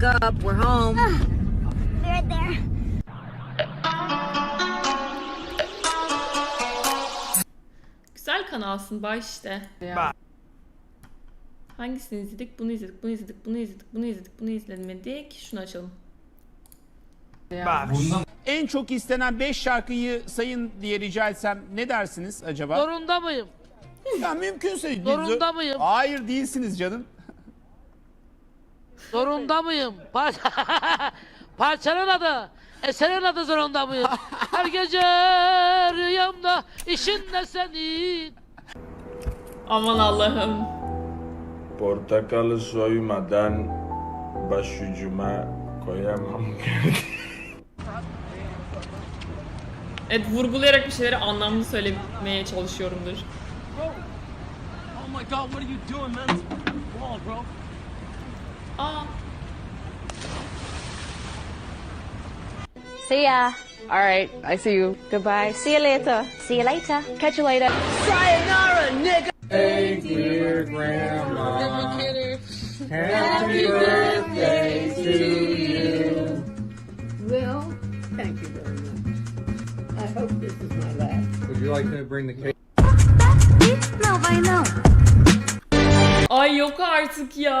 wake up. We're home. They're there. Güzel kanalsın baş işte. Bak. Hangisini izledik? Bunu izledik, bunu izledik, bunu izledik, bunu izledik, bunu izlemedik. Şunu açalım. Bak. En çok istenen 5 şarkıyı sayın diye rica etsem ne dersiniz acaba? Zorunda mıyım? Ya mümkünse. Zorunda mıyım? Hayır değilsiniz canım. Zorunda mıyım? Par Parçanın adı. Eserin adı zorunda mıyım? Her gece rüyamda işin ne senin? Aman Allah'ım. Portakalı soymadan başucuma koyamam. Evet vurgulayarak bir şeyleri anlamlı söylemeye çalışıyorumdur. Oh my god, what are you doing, man? Come on, bro. Aa. See ya. All right, I see you. Goodbye. See you later. See you later. Catch you later. Sayonara, nigga. Hey, dear grandma. Happy birthday to you. Well, thank you very much. I hope this is my last. Would you like to bring the cake? No, by no. Ay yok artık ya.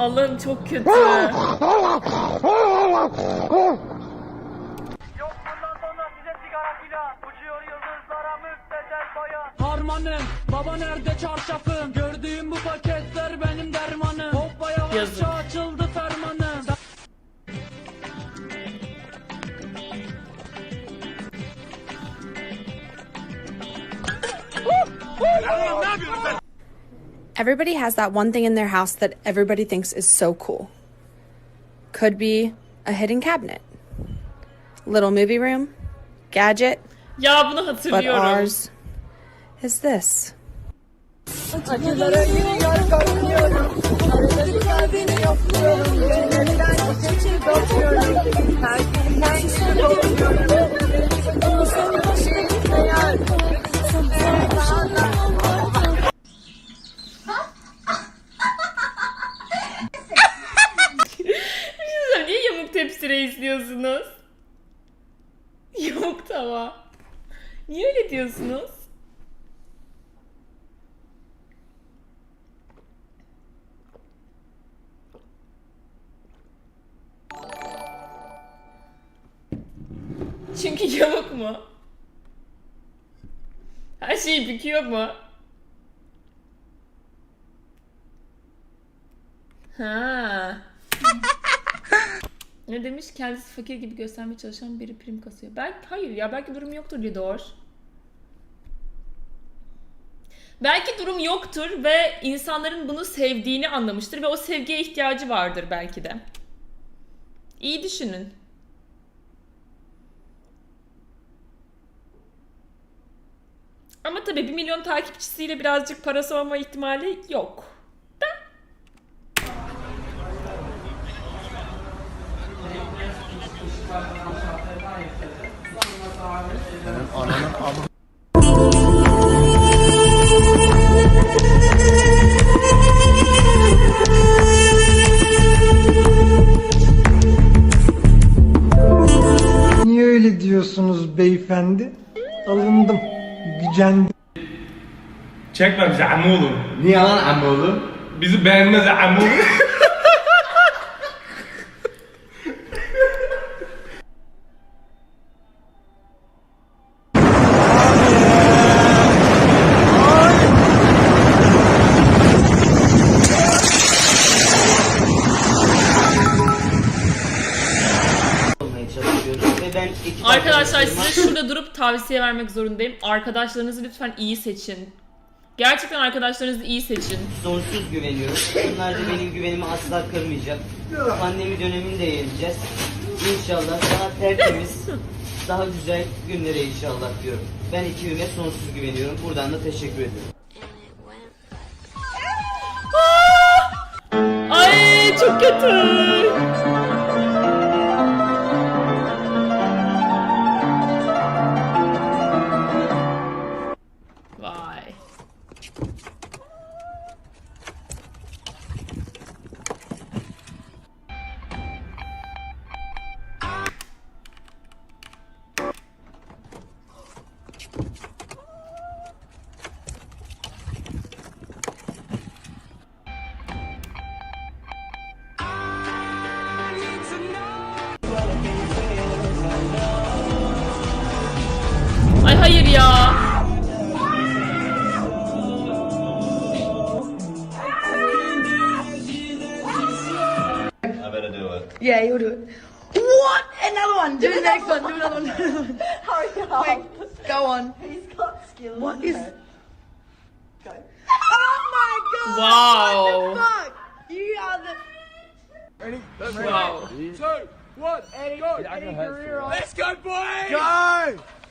Allah'ım çok kötü. Yok bundan sonra size sigara filan. Uçuyor yıldızlara müptezel bayan Harmanım, baba nerede çarşafım? Gördüğüm bu paketler benim dermanım. Hoppa Yazık. yavaşça açıldı fermanım Everybody has that one thing in their house that everybody thinks is so cool. Could be a hidden cabinet, little movie room, gadget, Ya bunu but hatırlıyorum. ours is this. Bir Tava. Niye öyle diyorsunuz? Çünkü yamuk mu? Her şeyi büküyor mu? Ha. ne demiş? Kendisi fakir gibi göstermeye çalışan biri prim kasıyor. Belki hayır ya belki durum yoktur Lidor. Belki durum yoktur ve insanların bunu sevdiğini anlamıştır ve o sevgiye ihtiyacı vardır belki de. İyi düşünün. Ama tabii 1 milyon takipçisiyle birazcık parası olma ihtimali yok. Niye öyle diyorsunuz beyefendi? Alındım, gücendim. Çekme bizi amoğlu. Niye lan amoğlu? Bizi beğenmez amoğlu. Arkadaşlar tavsiye vermek zorundayım. Arkadaşlarınızı lütfen iyi seçin. Gerçekten arkadaşlarınızı iyi seçin. Sonsuz güveniyorum. Onlar da benim güvenimi asla kırmayacak. Pandemi dönemini de yeneceğiz. İnşallah daha tertemiz, daha güzel günlere inşallah diyorum. Ben ekibime sonsuz güveniyorum. Buradan da teşekkür ediyorum. Ay çok kötü. ya. I better do it. Yeah, you'll do it. What? Another one. Do, do the next one. one. Do another one. Hurry up. Wait, go on. He's got skills. What is... Go. Oh my god! Wow. What the fuck? You are the... Ready? Let's wow. Ready. Two, go. Yeah, Eddie Guerrero. Let's go, boys! Go!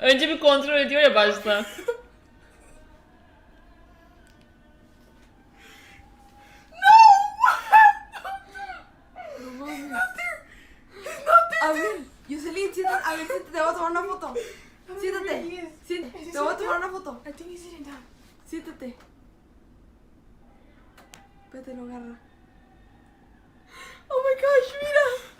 Önce bir kontrol ediyor ya başta. A siéntate. A tomar una foto. Siéntate. Siéntate. Te voy a tomar una foto. Siéntate. Espérate, lo agarra. Oh my gosh, mira.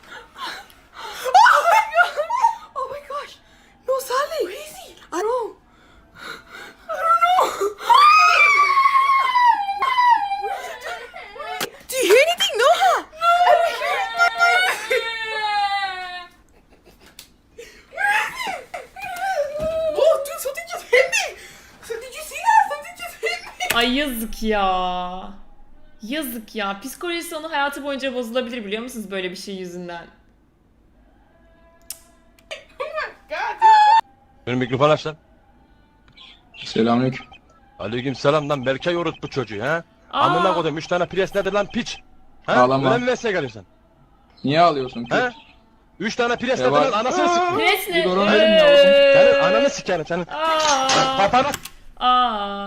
Ay yazık ya. Yazık ya. Psikolojisi onun hayatı boyunca bozulabilir biliyor musunuz böyle bir şey yüzünden? Benim mikrofon aç lan. Selamünaleyküm. Aleyküm selam lan Berkay Orut bu çocuğu ha. Aa. Amına koydum 3 tane pres nedir lan piç. Ha? Ağlama. Öyle mi vesile geliyorsun? Niye ağlıyorsun ki? Ha? 3 tane pres Ya nedir lan bak- anasını sik. Pres ne? Bir durun verin yavrum. Ee, Senin ananı sikerim senin. Aa. Kafana Aa.